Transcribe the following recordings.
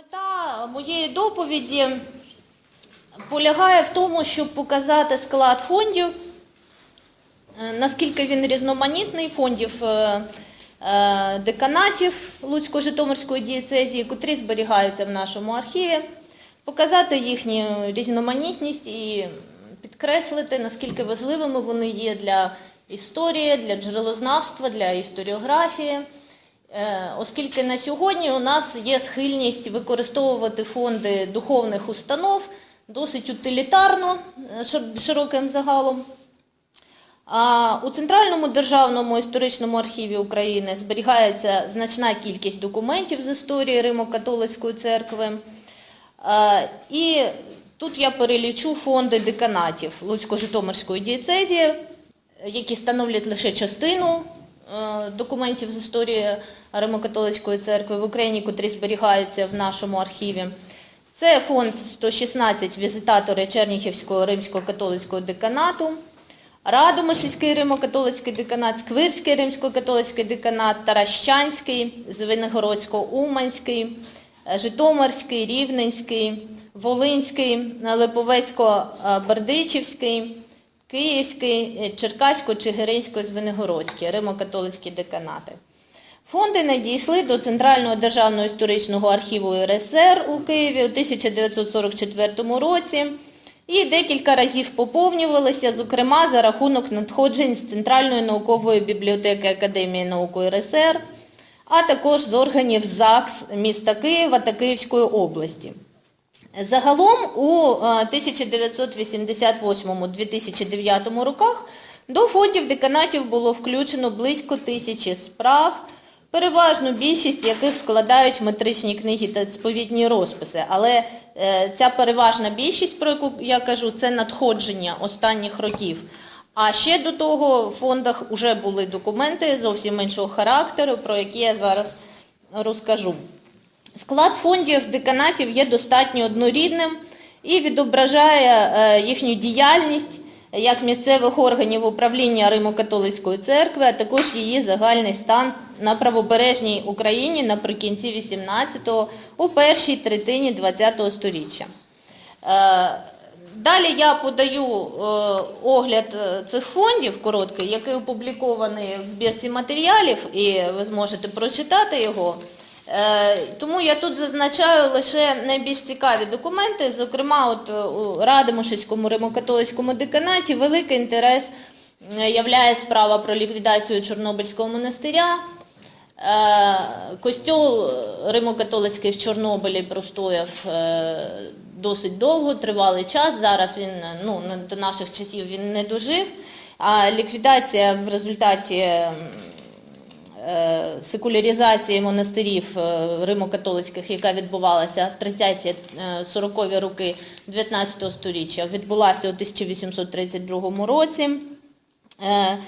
Мета моєї доповіді полягає в тому, щоб показати склад фондів, е, наскільки він різноманітний, фондів е, е, деканатів Луцько-Житомирської дієцезії, котрі зберігаються в нашому архіві, показати їхню різноманітність і підкреслити, наскільки важливими вони є для історії, для джерелознавства, для історіографії. Е, Оскільки на сьогодні у нас є схильність використовувати фонди духовних установ досить утилітарно, е, широким загалом. А у Центральному державному історичному архіві України зберігається значна кількість документів з історії Римо-католицької церкви. Е, І тут я перелічу фонди деканатів Луцько-Житомирської дієцезії, які становлять лише частину документів з історії Римо-католицької церкви в Україні, котрі зберігаються в нашому архіві. Це фонд 116 візитатори Черніхівського римсько-католицького деканату, Радомишльський Римо-католицький деканат, Сквирський римсько-католицький деканат, Таращанський, Звенигородсько-Уманський, е, Житомирський, Рівненський, Волинський, Липовецько-Бердичівський, Київський, е, Черкасько-Чигиринсько-Звенигородський, Римо-католицькі деканати. Фонди надійшли до Центрального державного історичного архіву РСР у Києві у 1944 році і декілька разів поповнювалися, зокрема за рахунок надходжень з Центральної наукової бібліотеки Академії наук РСР, а також з органів ЗАГС міста Києва та Київської області. Загалом у е, 1988-2009 роках до фондів деканатів було включено близько тисячі справ, переважну більшість яких складають метричні книги та сповідні розписи. Але е, ця переважна більшість, про яку я кажу, це надходження останніх років. А ще до того в фондах вже були документи зовсім іншого характеру, про які я зараз розкажу. Склад фондів деканатів є достатньо однорідним і відображає е, їхню діяльність як місцевих органів управління Римо-католицької церкви, а також її загальний стан на правобережній Україні наприкінці 18-го, у першій третині 20-го сторіччя. Е, Далі я подаю е, огляд цих фондів короткий, який опублікований в збірці матеріалів, і ви зможете прочитати його. Е, Тому я тут зазначаю лише найбільш цікаві документи. Зокрема, от е, у Радимошівському Римо-католицькому деканаті великий інтерес е, являє справа про ліквідацію Чорнобильського монастиря. Костьол Римо-католицький в Чорнобилі простояв досить довго, тривалий час. Зараз він ну, до наших часів він не дожив. А ліквідація в результаті секуляризації монастирів е, римо-католицьких, яка відбувалася в 30-40-ві роки 19 століття, відбулася у 1832 році. Е,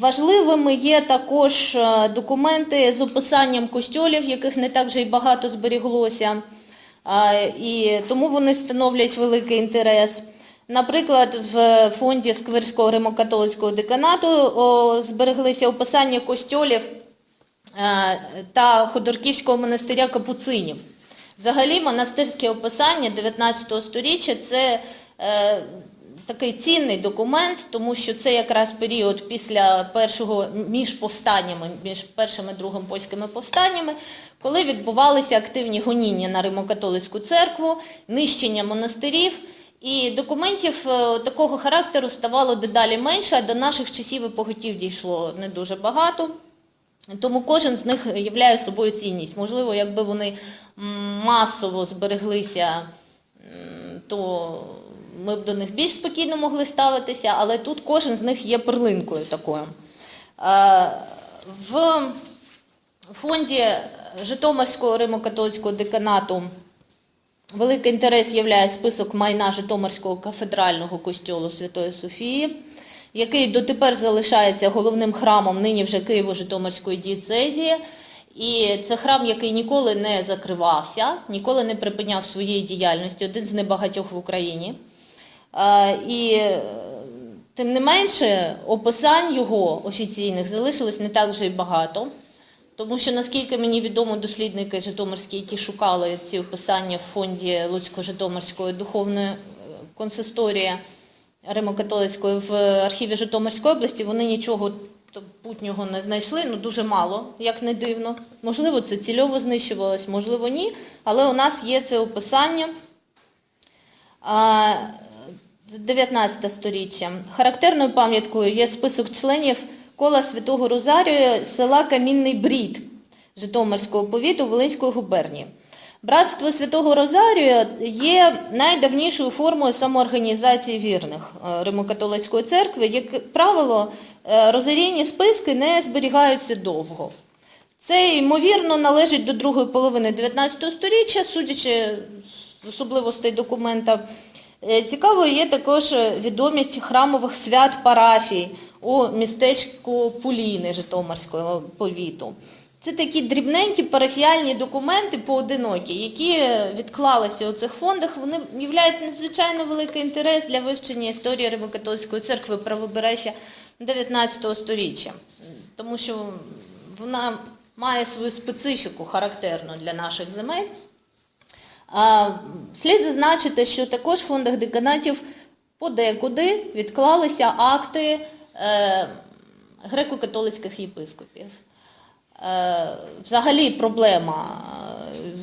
Важливими є також е, документи з описанням костьолів, яких не так вже й багато зберіглося, Е, і тому вони становлять великий інтерес. Наприклад, в фонді Сквирського римокатолицького деканату збереглися описання костьолів е, та Ходорківського монастиря Капуцинів. Взагалі монастирське описання 19 століття це е, такий цінний документ, тому що це якраз період після першого між повстаннями, між першим і другим польськими повстаннями, коли відбувалися активні гоніння на Римо-католицьку церкву, нищення монастирів. І документів е, такого характеру ставало дедалі менше, а до наших часів і поготів дійшло не дуже багато. Тому кожен з них являє собою цінність. Можливо, якби вони масово збереглися, то ми б до них більш спокійно могли ставитися, але тут кожен з них є перлинкою такою. Е, В фонді Житомирського Римо-католицького деканату Великий інтерес являє список майна Житомирського кафедрального костьолу Святої Софії, який дотепер залишається головним храмом нині вже Києво-Житомирської дієцезії. І це храм, який ніколи не закривався, ніколи не припиняв своєї діяльності, один з небагатьох в Україні. Е, І е, тим не менше, описань його офіційних залишилось не так вже й багато. Тому що, наскільки мені відомо, дослідники Житомирські, які шукали ці описання в фонді Луцько-Житомирської духовної е, консисторії Римо-католицької в архіві Житомирської області, вони нічого путнього не знайшли, ну дуже мало, як не дивно. Можливо, це цільово знищувалось, можливо, ні. Але у нас є це описання. З 19 сторіччя. Характерною пам'яткою є список членів кола Святого Розарію села Камінний Брід Житомирського повіту Волинської губернії. Братство Святого Розарію є найдавнішою формою самоорганізації вірних е, Римокатолицької церкви. Як правило, е, розарійні списки не зберігаються довго. Це, ймовірно, належить до другої половини 19 століття, судячи з особливостей документа. Е, Цікавою є також відомість храмових свят парафій у містечку Пуліни Житомирського повіту. Це такі дрібненькі парафіальні документи поодинокі, які відклалися у цих фондах. Вони являють надзвичайно великий інтерес для вивчення історії Римокатолицької церкви правобережжя 19 століття, тому що вона має свою специфіку характерну для наших земель. Слід зазначити, що також в фондах деканатів подекуди відклалися акти греко-католицьких єпископів. Е, Взагалі проблема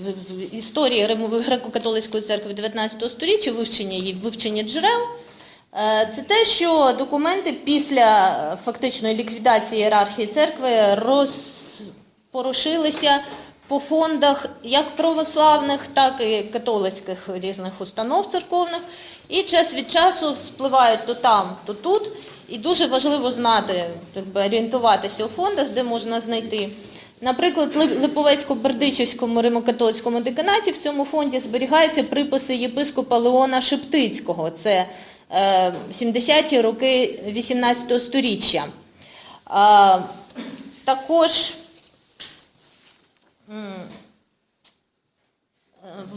е, в- історії греко-католицької церкви 19 століття, вивчення її, вивчення джерел, е, це те, що документи після е, фактичної ліквідації ієрархії церкви розпорошилися по фондах як православних, так і католицьких різних установ церковних, і час від часу спливають то там, то тут. І дуже важливо знати, так би, орієнтуватися у фондах, де можна знайти. Наприклад, Лип- Липовецько-Бердичівському римокатолицькому деканаті в цьому фонді зберігаються приписи єпископа Леона Шептицького. Це е, 70-ті роки 18 століття. А, також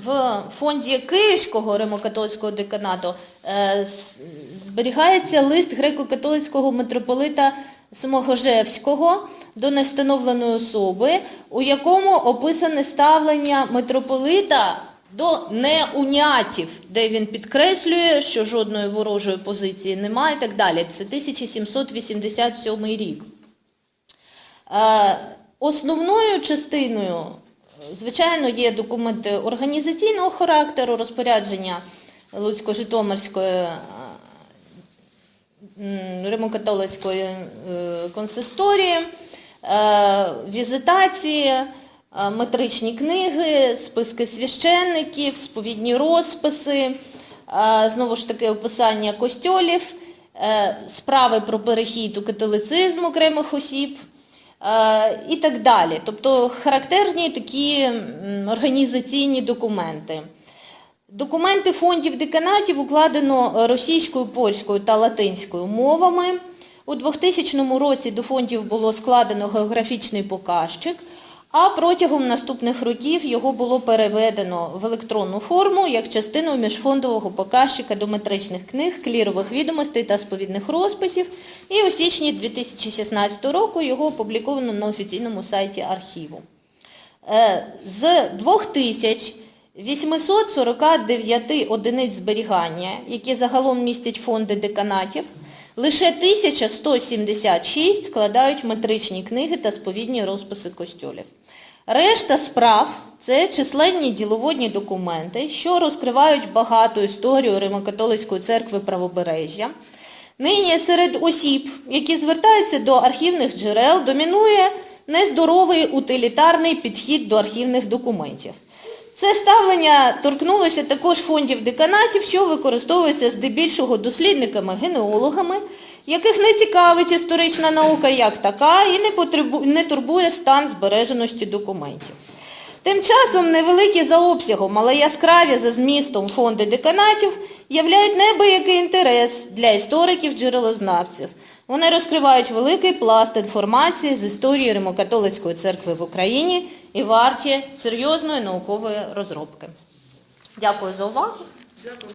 в фонді Київського римокатолицького деканату е, зберігається лист греко-католицького митрополита Самогожевського до невстановленої особи, у якому описане ставлення митрополита до неунятів, де він підкреслює, що жодної ворожої позиції немає і так далі. Це 1787 рік. Основною частиною, е, звичайно, є документи організаційного характеру, розпорядження Луцько-Житомирської е, Римокатолицької е, консисторії, візитації, метричні книги, списки священників, сповідні розписи, знову ж таки описання костьолів, справи про перехід у католицизм окремих осіб і так далі. Тобто характерні такі організаційні документи. Документи фондів деканатів укладено російською, польською та латинською мовами. У 2000 році до фондів було складено географічний показчик, а протягом наступних років його було переведено в електронну форму як частину міжфондового показчика до метричних книг, клірових відомостей та сповідних розписів. І у січні 2016 року його опубліковано на офіційному сайті архіву. Е, З 2849 одиниць зберігання, які загалом містять фонди деканатів, лише 1176 складають метричні книги та сповідні розписи костюлів. Решта справ це численні діловодні документи, що розкривають багату історію Римокатолицької церкви правобережжя. Нині серед осіб, які звертаються до архівних джерел, домінує нездоровий утилітарний підхід до архівних документів. Це ставлення торкнулося також фондів деканатів, що використовуються здебільшого дослідниками, генеологами, яких не цікавить історична наука як така і не, потребу... не турбує стан збереженості документів. Тим часом невеликі за обсягом, але яскраві за змістом фонди деканатів являють неабиякий інтерес для істориків-джерелознавців. Вони розкривають великий пласт інформації з історії Римокатолицької церкви в Україні і варті серйозної наукової розробки. Дякую за увагу.